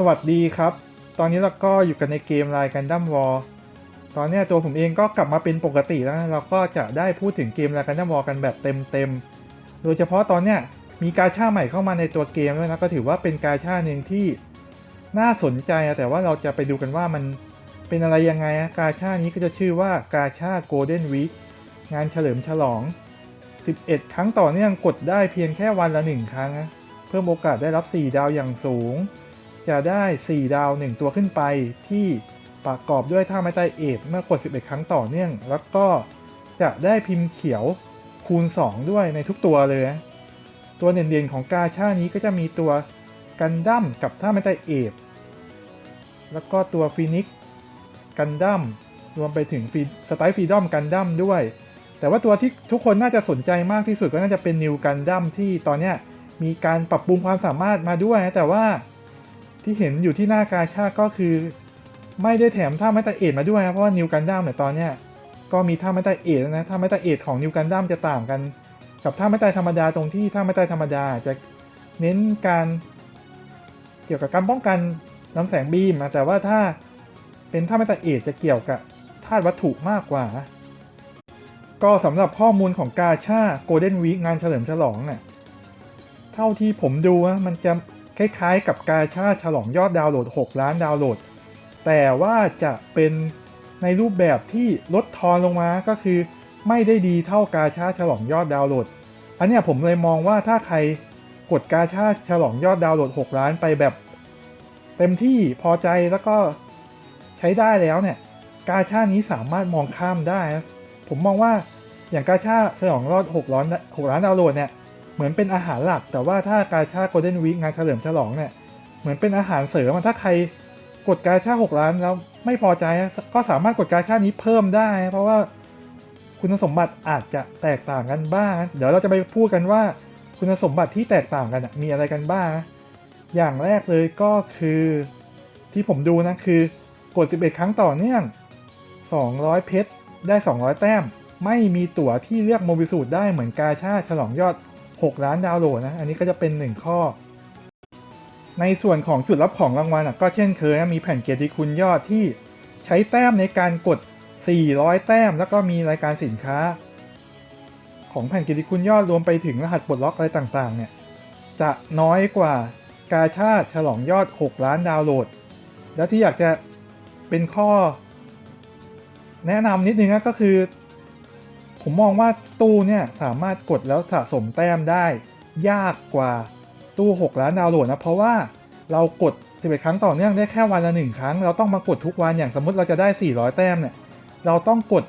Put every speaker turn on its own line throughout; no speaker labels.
สวัสดีครับ ตอนนี้เราก็อยู่กันในเกมรายกันดั้มวอลตอนนี้ตัวผมเองก็กลับมาเป็นปกติแล้วนะเราก็จะได้พูดถึงเกมรายกันดั้มวอลกันแบบเต็มๆ โดยเฉพาะตอนเนี้ยมีกาชาใหม่เข้ามาในตัวเกมด้วยนะก็ถือว่าเป็นกาชาหนึ่งที่น่าสนใจแต่ว่าเราจะไปดูกันว่ามันเป็นอะไรยังไงอะกาชานี้ก็จะชื่อว่ากาชาโกลเด้นวีคงานเฉลิมฉลอง 11 ครั้งต่อเนื่องกดได้เพียงแค่วันละ 1 ครั้ง เพิ่มโอกาสได้รับ 4 ดาวอย่างสูง จะได้ 4 ดาว 1 ตัวขึ้นไป ที่ประกอบด้วยท่าไม้ใต้เอทเมื่อกด 11 ครั้งต่อเนื่อง แล้วก็จะได้พิมพ์เขียวคูณ 2 ด้วยในทุกตัวเลยตัวเด่นๆของกาชานี้ก็จะมีตัวกันดั้มกับท่าไม้ใต้เอทแล้วก็ตัวฟินิกกันดั้มรวมไปถึงสไตล์ฟรีดอมกันดั้มด้วย แต่ว่าตัวที่ทุกคนน่าจะสนใจมากที่สุดก็น่าจะเป็นนิวกันดั้มที่ตอนเนี้ยมีการปรับปรุงความสามารถมาด้วย แต่ว่า ที่เห็นอยู่ที่หน้ากาชาก็คือ ไม่ได้แถมท่าไม้ตาเอทมาด้วยนะเพราะว่านิวกันดั้มเนี่ยตอนเนี้ยก็มีท่าไม้ตาเอทนะท่าไม้ตาเอทของนิวกันดั้มจะต่างกัน กับท่าไม้ตาธรรมดาตรงที่ท่าไม้ตาธรรมดาจะเน้นการเกี่ยวกับการป้องกันน้ำแสงบีมนะแต่ว่าถ้าเป็นท่าไม้ตาเอทจะเกี่ยวกับธาตุวัตถุมากกว่า ก็สำหรับข้อมูลของกาชาโกลเด้นวีคงานเฉลิมฉลองเนี่ยเท่าที่ผมดูนะมันจะ คล้ายๆ กับกาชาฉลองยอดดาวน์โหลด 6 ล้านดาวน์โหลด แต่ว่าจะเป็นในรูปแบบที่ลดทอนลงมาก็คือ ไม่ได้ดีเท่ากาชาฉลองยอดดาวน์โหลด อันเนี้ยผมเลยมองว่าถ้าใครกดกาชาฉลองยอดดาวน์โหลด 6 ล้านไปแบบ เต็มที่พอใจแล้วก็ใช้ได้แล้วเนี่ยกาชานี้สามารถมองข้ามได้ ผมมองว่าอย่างกาชาฉลองรอด6ล้าน6ล้านดาวน์โหลดเนี่ย เหมือนเป็นอาหารหลัก แต่ว่าถ้ากาชาโกลเด้นวีคงานเฉลิมฉลองเนี่ยเหมือนเป็นอาหารเสริมถ้าใครกดกาชา6ล้านแล้วไม่พอใจก็สามารถกดกาชานี้เพิ่มได้ เพราะว่าคุณสมบัติอาจจะแตกต่างกันบ้าง เดี๋ยวเราจะไปพูดกันว่าคุณสมบัติที่แตกต่างกันมีอะไรกันบ้าง อย่างแรกเลยก็คือที่ผมดูนะคือกด 11 ครั้งต่อเนื่อง 200 เพชรได้ 200 แต้ม ไม่มีตั๋วที่เลือกโมบิสูตได้เหมือนกาชาฉลองยอด 6 ล้านดาวน์โหลดนะ อันนี้ก็จะเป็น 1 ข้อ ในส่วนของจุดรับของรางวัลก็เช่นเคยนะมีแผ่นเกียรติคุณยอดที่ใช้แต้มในการกด 400 แต้ม แล้วก็มีรายการสินค้า ของแผ่นเกียรติคุณยอดรวมไปถึงรหัสปลดล็อกอะไรต่างๆ เนี่ย จะน้อยกว่ากาชาฉลองยอด 6 ล้านดาวน์โหลด แล้วที่อยากจะเป็นข้อ แนะนำนิดนึงก็คือ ผมมองว่าตู้เนี่ยสามารถกดแล้วสะสมแต้มได้ ยากกว่าตู้ 6 ล้านดาวโหลดนะ เพราะว่าเรากด11ครั้งต่อเนื่องได้แค่วันละ 1 ครั้ง เราต้องมากดทุกวันอย่างสมมติเราจะได้ 400 แต้มเนี่ยเราต้องกด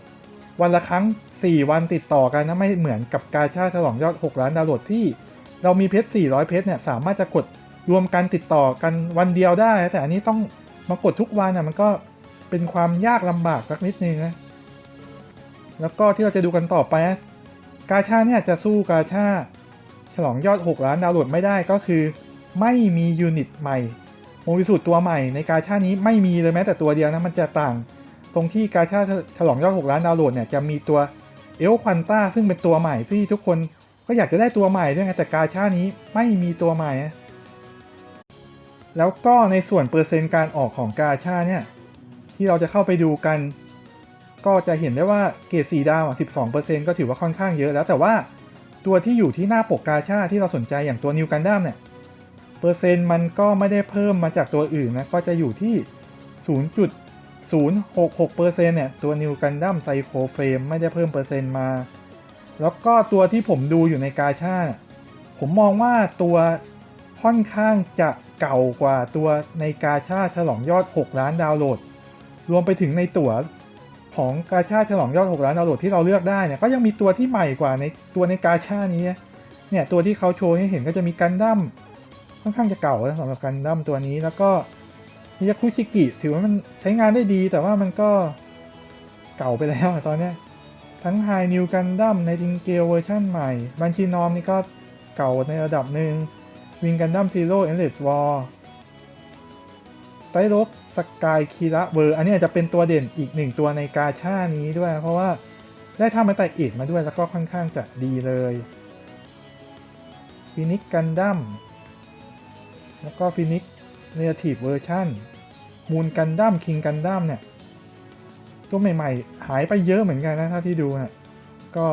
วันละครั้ง 4 วันติดต่อกันนะไม่เหมือนกับกาชาฉลองยอด 6 ล้านดาวโหลดที่ เรามีเพชร 400 เพชรเนี่ยสามารถจะกดรวมกันติดต่อกันวันเดียวได้ แต่อันนี้ต้องมากดทุกวันอะมันก็เป็นความยากลำบากสักนิดนึงนะ แล้วก็ที่เราจะดูกันต่อไป กาชาเนี่ยจะสู้กาชาฉลองยอด 6 ล้านดาวน์โหลดไม่ได้ก็คือ ไม่มียูนิตใหม่โมบิสูตรตัวใหม่ในกาชานี้ไม่มีเลยแม้แต่ตัวเดียวนะมันจะต่าง ตรงที่กาชาฉลองยอด 6 ล้านดาวน์โหลดเนี่ยจะมีตัวเอลควันต้าซึ่งเป็นตัวใหม่ที่ทุกคนก็อยากจะได้ตัวใหม่ด้วยไงแต่กาชานี้ไม่มีตัวใหม่ แล้วก็ในส่วนเปอร์เซ็นต์การออกของกาชาเนี่ยที่เราจะเข้าไปดูกัน ก็จะเห็นได้ว่าเกรดสีดาวอะ12%ก็ถือว่าค่อนข้างเยอะแล้วแต่ว่าตัวที่อยู่ที่หน้าปกกาชาที่เราสนใจอย่างตัวนิวกันดั้มเนี่ยเปอร์เซ็นต์มันก็ไม่ได้เพิ่มมาจากตัวอื่นนะก็จะอยู่ที่ 0.066%เนี่ยตัวนิวกันดั้มไซโคเฟรมไม่ได้เพิ่มเปอร์เซ็นต์มา แล้วก็ตัวที่ผมดูอยู่ในกาชาผมมองว่าตัวค่อนข้างจะเก่ากว่าตัวในกาชาฉลองยอด 6 ล้านดาวน์โหลด รวมไปถึงในตั๋ว ของกาชาฉลองยอด 6 ล้านดาวโหลดที่เราเลือกได้เนี่ยก็ยังมีตัวที่ใหม่กว่าในตัวในกาชานี้เนี่ยตัวที่เขาโชว์ให้เห็นก็จะมีกันดั้มค่อนข้างจะเก่าสำหรับกันดั้มตัวนี้แล้วก็มิยาคุชิกิถือว่ามันใช้งานได้ดี แต่ว่ามันก็เก่าไปแล้วตอนนี้ทั้งไฮนิวกันดั้มในจิงเกลเวอร์ชั่นใหม่บัญชีนอมนี่ก็เก่าในระดับหนึ่งวิงกันดั้มซีโร่เอเลสวอลไตรก สกายคีระเวอร์ อันนี้อาจจะเป็นตัวเด่นอีกหนึ่งตัวในกาชานี้ด้วย เพราะว่าได้ท่ามาแต่เอกมาด้วยแล้วก็ค่อนข้างจะดีเลยฟินิกกันดั้มแล้วก็ฟินิก Relative Version มูลกันดั้มคิงกันดั้มเนี่ยตัวใหม่ๆ หายไปเยอะเหมือนกันนะถ้าที่ดูนะก็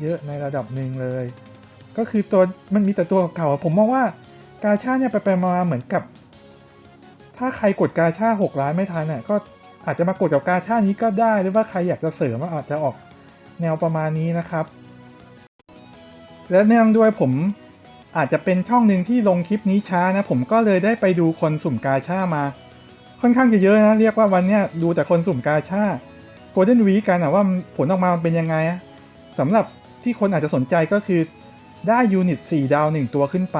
เยอะในระดับหนึ่งเลย ก็คือตัวมันมีแต่ตัวเก่าผมมองว่ากาชาเนี่ยไปไปมาเหมือนกับ ถ้าใครกดกาชาหกล้านไม่ทันเนี่ยก็อาจจะมากดกับกาชานี้ก็ได้ หรือว่าใครอยากจะเสริมก็อาจจะออกแนวประมาณนี้นะครับ และเนื่องด้วยผมอาจจะเป็นช่องหนึ่งที่ลงคลิปนี้ช้านะ ผมก็เลยได้ไปดูคนสุ่มกาชามา ค่อนข้างจะเยอะนะเรียกว่าวันเนี้ยดูแต่คนสุ่มกาชาโกลเด้นวีกันอะว่าผลออกมาเป็นยังไงสำหรับที่คนอาจจะสนใจก็คือได้ยูนิต 4 ดาว 1 ตัวขึ้นไป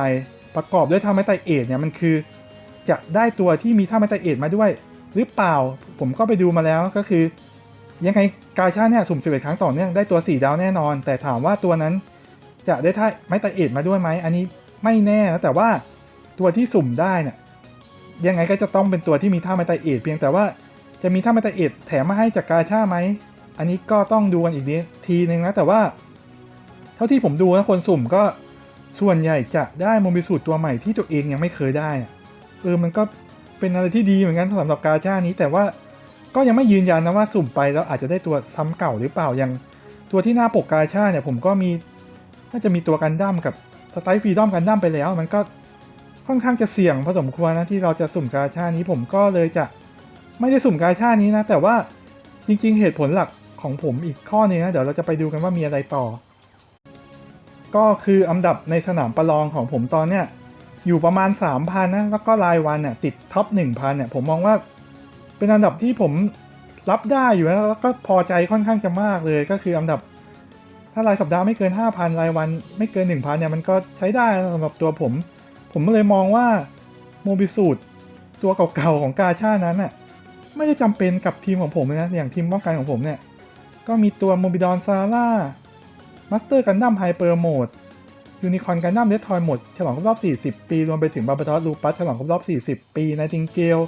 ประกอบด้วยท่าไม้ไตเอทเนี่ยมันคือ จะได้ตัวที่มีท่าไม้ตรเอทมาด้วย หรือเปล่าผมก็ไปดูมาแล้วก็คือ ยังไงกาชาเนี่ยสุ่ม11ครั้งต่อเนื่องได้ตัว4ดาวแน่นอน แต่ถามว่าตัวนั้นจะได้ท่าไม้ตรเอทมาด้วยไหมอันนี้ไม่แน่นะแต่ว่าตัวที่สุ่มได้เนี่ยยังไงก็จะต้องเป็นตัวที่มีท่าไม้ตรเอทเพียงแต่ว่าจะมีท่าไม้ตรเอทแถมมาให้จากกาชาไหมอันนี้ก็ต้องดูกันอีกนิดทีนึงนะแต่ว่า เท่าที่ผมดูนะคนสุ่มก็ส่วนใหญ่จะได้โมบิสูตรตัวใหม่ที่ตัวเองยังไม่เคยได้อะ เออมันก็เป็นอะไรที่ดีเหมือนกันสำหรับกาชานี้ แต่ว่าก็ยังไม่ยืนยันนะว่าสุ่มไปแล้วอาจจะได้ตัวซ้ำเก่าหรือเปล่าอย่างตัวที่หน้าปกกาชาเนี่ยผมก็มีน่าจะมีตัวกันดั้มกับสไตล์ฟรีดอมกันดั้มไปแล้ว มันก็ค่อนข้างจะเสี่ยงพอสมควรนะที่เราจะสุ่มกาชานี้ผมก็เลยจะไม่ได้สุ่มกาชานี้นะ แต่ว่าจริง ๆ เหตุผลหลักของผมอีกข้อหนึงนะเดี๋ยวเราจะไปดูกันว่ามีอะไรต่อ ก็คืออันดับในสนามประลองของผมตอนเนี้ย อยู่ประมาณ 3,000นะแล้วก็รายวันเนี่ยติดท็อป1,000เนี่ยผมมองว่าเป็นอันดับที่ผมรับได้อยู่นะแล้วก็พอใจค่อนข้างจะมากเลยก็คืออันดับ ถ้ารายสัปดาห์ไม่เกิน 5,000 รายวันไม่เกิน 1,000เนี่ยมันก็ใช้ได้สำหรับตัวผม ผมเลยมองว่าโมบิสูตรตัวเก่าๆของกาชานั้นน่ะไม่ได้จำเป็นกับทีมของผมเลยนะอย่างทีมป้องกันของผมเนี่ยก็มีตัวโมบิดอนซาร่ามาสเตอร์กันดั้มไฮเปอร์โหมด ยูนิคอนกันดั้มเดททอยหมด ฉลองครบรอบ 40 ปี รวมไปถึงบาบาทอสลูปัสฉลองครบรอบ 40 ปีในติงเกล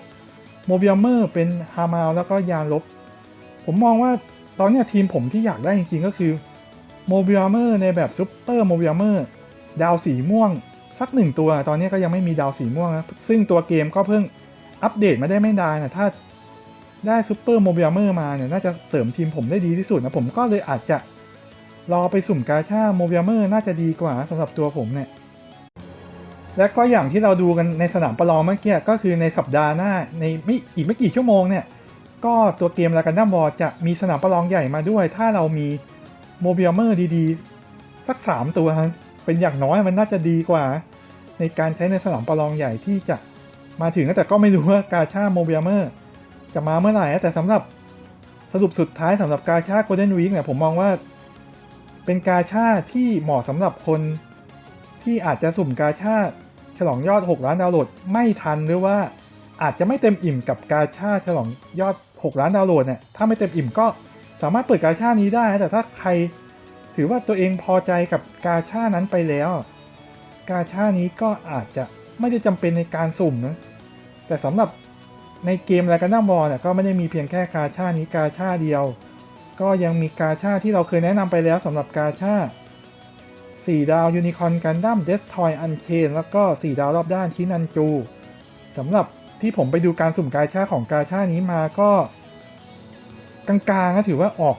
โมบิลเมอร์เป็นฮามาลแล้วก็ยานลบ ผมมองว่าตอนนี้ทีมผมที่อยากได้จริงๆ ก็คือโมบิลเมอร์ในแบบซูเปอร์โมบิลเมอร์ดาวสีม่วง สักหนึ่งตัว ตอนนี้ก็ยังไม่มีดาวสีม่วงนะซึ่งตัวเกมก็เพิ่งอัปเดตมาได้ไม่นานนะถ้าได้ซูเปอร์โมบิลเมอร์มาเนี่ยน่าจะเสริมทีมผมได้ดีที่สุดนะผมก็เลยอาจจะ รอไปสุ่มกาชาโมเบิลเมอร์น่าจะดีกว่าสำหรับตัวผมเนี่ย และก็อย่างที่เราดูกันในสนามประลองเมื่อกี้ก็คือในสัปดาห์หน้าในไม่อีกไม่กี่ชั่วโมงเนี่ย ก็ตัวเกมลากันดัมบอลจะมีสนามประลองใหญ่มาด้วย ถ้าเรามีโมเบิลเมอร์ดีๆ สัก 3 ตัวเป็นอย่างน้อยมันน่าจะดีกว่า ในการใช้ในสนามประลองใหญ่ที่จะมาถึงแต่ก็ไม่รู้ว่ากาชาโมเบิลเมอร์จะมาเมื่อไหร่แต่สำหรับสรุปสุดท้ายสำหรับกาชาโกลเด้นวีคเนี่ยผมมองว่า เป็นกาชาที่เหมาะสำหรับคน ที่อาจจะสุ่มกาชาฉลองยอด 6 ล้านดาวน์โหลดไม่ทันหรือว่าอาจจะไม่เต็มอิ่มกับกาชาฉลองยอด 6 ล้านดาวน์โหลดเนี่ยถ้าไม่เต็มอิ่มก็สามารถเปิดกาชานี้ได้นะแต่ถ้าใครถือว่าตัวเองพอใจกับกาชานั้นไปแล้ว กาชานี้ก็อาจจะไม่ได้จำเป็นในการสุ่มนะแต่สำหรับในเกมอะไรกันดั้มบอลเนี่ยก็ไม่ได้มีเพียงแค่กาชานี้กาชาเดียว ก็ยังมีกาชาที่เราเคยแนะนำไปแล้วสำหรับกาชา4 ดาวยูนิคอนกันดั้มเดสทอยอันเชนแล้วก็ 4 ดาวรอบด้านชินันจูสำหรับที่ผมไปดูการสุ่มกาชาของกาชานี้มาก็ กลางๆก็ถือว่าออก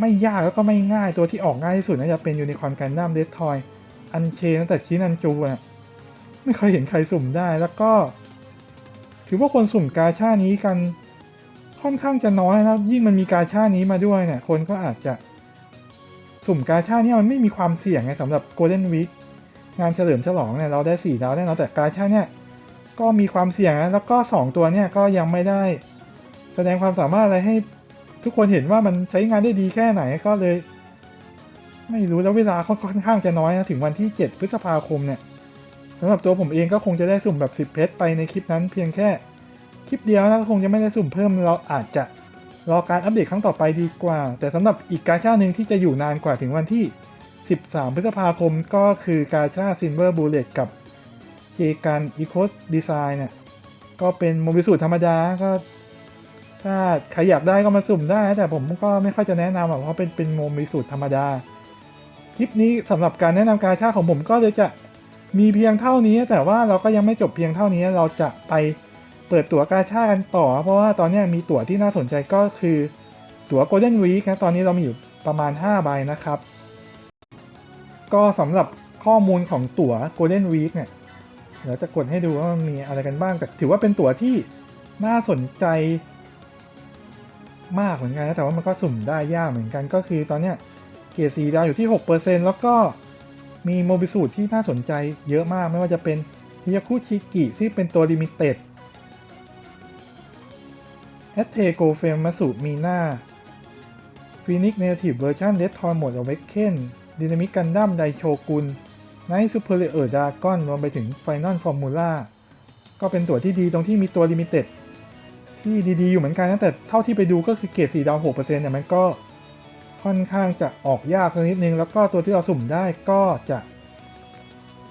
ไม่ยากแล้วก็ไม่ง่ายตัวที่ออกง่ายที่สุดน่าจะเป็นยูนิคอนกันดั้มเดสทอยอันเชนแต่ชินันจูอะไม่เคยเห็นใครสุ่มได้แล้วก็ ถือว่าคนสุ่มกาชานี้กัน ค่อนข้างจะน้อยนะยิ่งมันมีกาชานี้มาด้วยเนี่ย คนก็อาจจะสุ่มกาชาเนี่ยมันไม่มีความเสี่ยงไงสำหรับ Golden Week งานเฉลิมฉลองเนี่ยเราได้4ดาวแน่นอนแต่กาชาเนี่ยก็มีความเสี่ยงนะแล้วก็ 2 ตัวเนี่ยก็ยังไม่ได้ แสดงความสามารถอะไรให้ทุกคนเห็นว่ามันใช้งานได้ดีแค่ไหนก็เลย ไม่รู้แล้วเวลาค่อนข้างจะน้อยนะถึงวันที่ 7 พฤษภาคมเนี่ยสำหรับตัวผมเองก็คงจะได้สุ่มแบบ 10 เพชรไปในคลิปนั้นเพียงแค่ คลิปเดียวนะก็คงจะไม่ได้สุ่มเพิ่มเราอาจจะรอการอัปเดตครั้งต่อไปดีกว่า แต่สำหรับอีกกาชาหนึ่งที่จะอยู่นานกว่าถึงวันที่ 13 พฤษภาคมก็คือกาชาซินเวอร์บูเลตกับเจกันอีโคสดีไซน์เนี่ยก็เป็นโมบิสูตรธรรมดาก็ ถ้าใครอยากได้ก็มาสุ่มได้ แต่ผมก็ไม่ค่อยจะแนะนำเพราะเป็นเป็นโมบิสูตรธรรมดา คลิปนี้สำหรับการแนะนำกาชาของผมก็เลยจะมีเพียงเท่านี้ แต่ว่าเราก็ยังไม่จบเพียงเท่านี้เราจะไป เปิดตั๋วกาชากันต่อ เพราะว่าตอนนี้มีตั๋วที่น่าสนใจก็คือตั๋ว Golden Week นะ ตอนนี้เรามีอยู่ประมาณ 5 ใบนะครับ ก็สำหรับข้อมูลของตั๋ว Golden Week เนี่ยเดี๋ยวจะกดให้ดูว่ามันมีอะไรกันบ้าง แต่ถือว่าเป็นตั๋วที่น่าสนใจมากเหมือนกันนะแต่ว่ามันก็สุ่มได้ยากเหมือนกันก็คือตอนเนี้ยเกียร์สีดาวอยู่ที่ 6%แล้วก็มีโมบิสูตรที่น่าสนใจเยอะมากไม่ว่าจะเป็นฮิยาคุชิกิที่เป็นตัวลิมิเต็ด แอตเทโกเฟมมาสุมีหน้าฟีนิกเนทีฟเวอร์ชันเดททอยหมดอเวกเคนดินามิกกันดั้มไดโชกุนไนท์ซูเปอร์เลเออร์ดากอนรวมไปถึงไฟนอลฟอร์มูล่าก็เป็นตัวที่ดีตรงที่มีตัวลิมิเต็ดที่ดีๆ อยู่เหมือนกันนะแต่เท่าที่ไปดูก็คือเกรดสีดาว6%เนี่ยมันก็ค่อนข้างจะออกยากนิดนึง แล้วก็ตัวที่เราสุ่มได้ก็จะ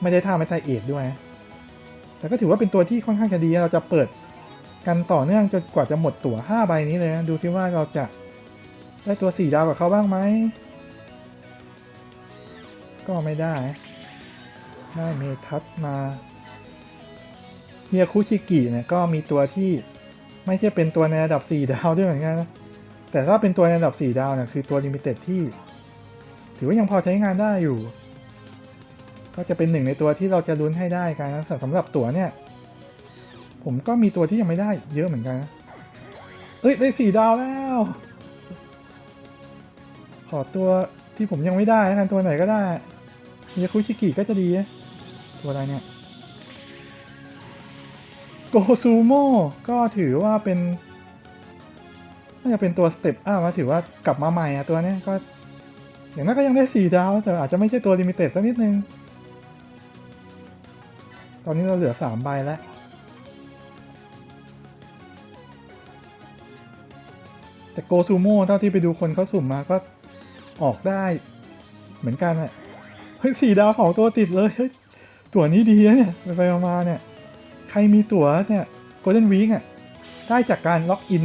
ไม่ได้ท่าไม่ไทยเอกด้วย แต่ก็ถือว่าเป็นตัวที่ค่อนข้างจะดีเราจะเปิด กันต่อเนื่องจนกว่าจะหมดตั๋ว5ใบนี้เลยนะดูซิว่าเราจะได้ตัวสีดาวกับเขาบ้างไหม ก็ไม่ได้ ได้เมทัศมาเฮียคุชิกิเนี่ยก็มีตัวที่ไม่ใช่เป็นตัวในระดับ 4 ดาวด้วยเหมือนกันนะ แต่ถ้าเป็นตัวในระดับ 4 ดาวเนี่ยคือตัวลิมิเต็ดที่ ถือว่ายังพอใช้งานได้อยู่ ก็จะเป็นหนึ่งในตัวที่เราจะลุ้นให้ได้กันนะสำหรับตัวเนี่ย ผมก็มีตัวที่ยังไม่ได้เยอะเหมือนกันนะเอ้ยได้สี่ดาวแล้ว ขอตัวที่ผมยังไม่ได้แล้วกันตัวไหนก็ได้ยาคุชิกิก็จะดีตัวอะไรเนี่ยโกซูโม่ก็ถือว่าเป็นน่าจะเป็นตัวสเต็ปอ้าวถือว่ากลับมาใหม่อะตัวเนี้ยก็ อย่างนั้นก็ยังได้สี่ดาว แต่อาจจะไม่ใช่ตัวลิมิเต็ดสักนิดนึง ตอนนี้เราเหลือสามใบแล้ว แต่โกซูโม่เท่าที่ไปดูคนเขาสุ่มมาก็ออกได้เหมือนกันอะเฮ้ยสี่ดาวของตัวติดเลยเฮ้ยตั๋วนี้ดีนะเนี่ยไปไปๆมาเนี่ย ใครมีตั๋วเนี่ย Golden Week อะได้จากการล็อกอิน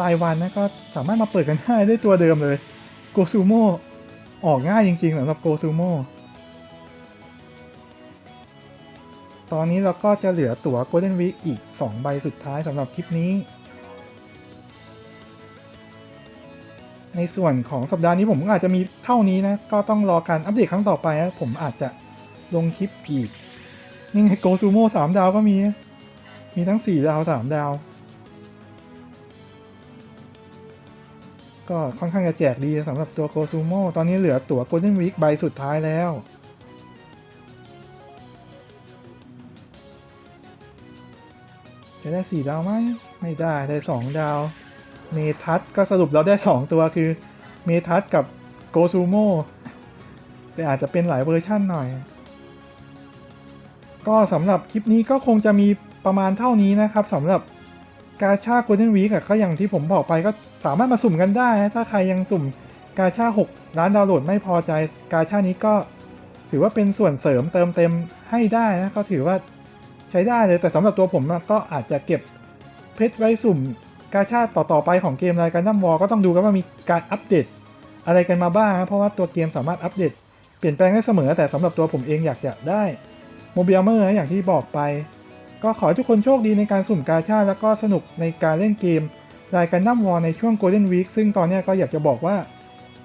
รายวันนะก็สามารถมาเปิดกันได้ด้วยตัวเดิมเลยโกซูโม่ออกง่ายจริงๆสำหรับโกซูโม่ตอนนี้เราก็จะเหลือตั๋ว Golden Week อีก 2 ใบสุดท้ายสำหรับคลิปนี้ ในส่วนของสัปดาห์นี้ผมก็อาจจะมีเท่านี้นะ ก็ต้องรอการอัปเดตครั้งต่อไปนะผมอาจจะลงคลิปอีกนี่ไงโกซูโม่สามดาวก็มี มีทั้งสี่ดาวสามดาว ก็ค่อนข้างจะแจกดีสำหรับตัวโกซูโม่ตอนนี้เหลือตั๋ว Golden Week ใบสุดท้ายแล้วจะได้สี่ดาวไหม ไม่ได้ได้สองดาว เมทัศก็สรุปเราได้สองตัวคือเมทัศกับโกซูโม่แต่อาจจะเป็นหลายเวอร์ชั่นหน่อย ก็สำหรับคลิปนี้ก็คงจะมีประมาณเท่านี้นะครับสำหรับกาชา Golden Week อะก็อย่างที่ผมบอกไปก็สามารถมาสุ่มกันได้นะถ้าใครยังสุ่มกาชา 6 ร้านดาวน์โหลดไม่พอใจกาชานี้ก็ถือว่าเป็นส่วนเสริมเติมเต็มให้ได้นะก็ถือว่าใช้ได้เลยแต่สำหรับตัวผมอะก็อาจจะเก็บเพชรไว้สุ่ม กาชาต่อๆไปของเกมรายการดั้มวอก็ต้องดูกันว่ามีการอัปเดต อะไรกันมาบ้างเพราะว่าตัวเกมสามารถอัปเดต เปลี่ยนแปลงได้เสมอแต่สำหรับตัวผมเองอยากจะได้โมบิลเมอร์อย่างที่บอกไป ก็ขอให้ทุกคนโชคดีในการสุ่มกาชาดแล้วก็สนุกในการเล่นเกมรายการดั้มวอในช่วง Golden Week ซึ่งตอนนี้ก็อยากจะบอกว่า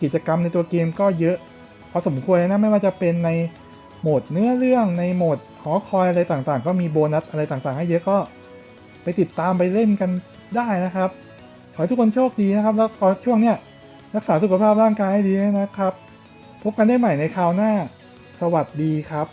กิจกรรมในตัวเกมก็เยอะพอสมควรนะไม่ว่าจะเป็นในโหมดเนื้อเรื่องในโหมดหอคอยอะไรต่างๆ ก็มีโบนัสอะไรต่างๆ ให้เยอะก็ไปติดตามไปเล่นกัน ได้นะครับ ขอให้ทุกคนโชคดีนะครับ แล้วขอช่วงเนี้ยรักษาสุขภาพร่างกายให้ดีนะครับ พบกันได้ใหม่ในคราวหน้า สวัสดีครับ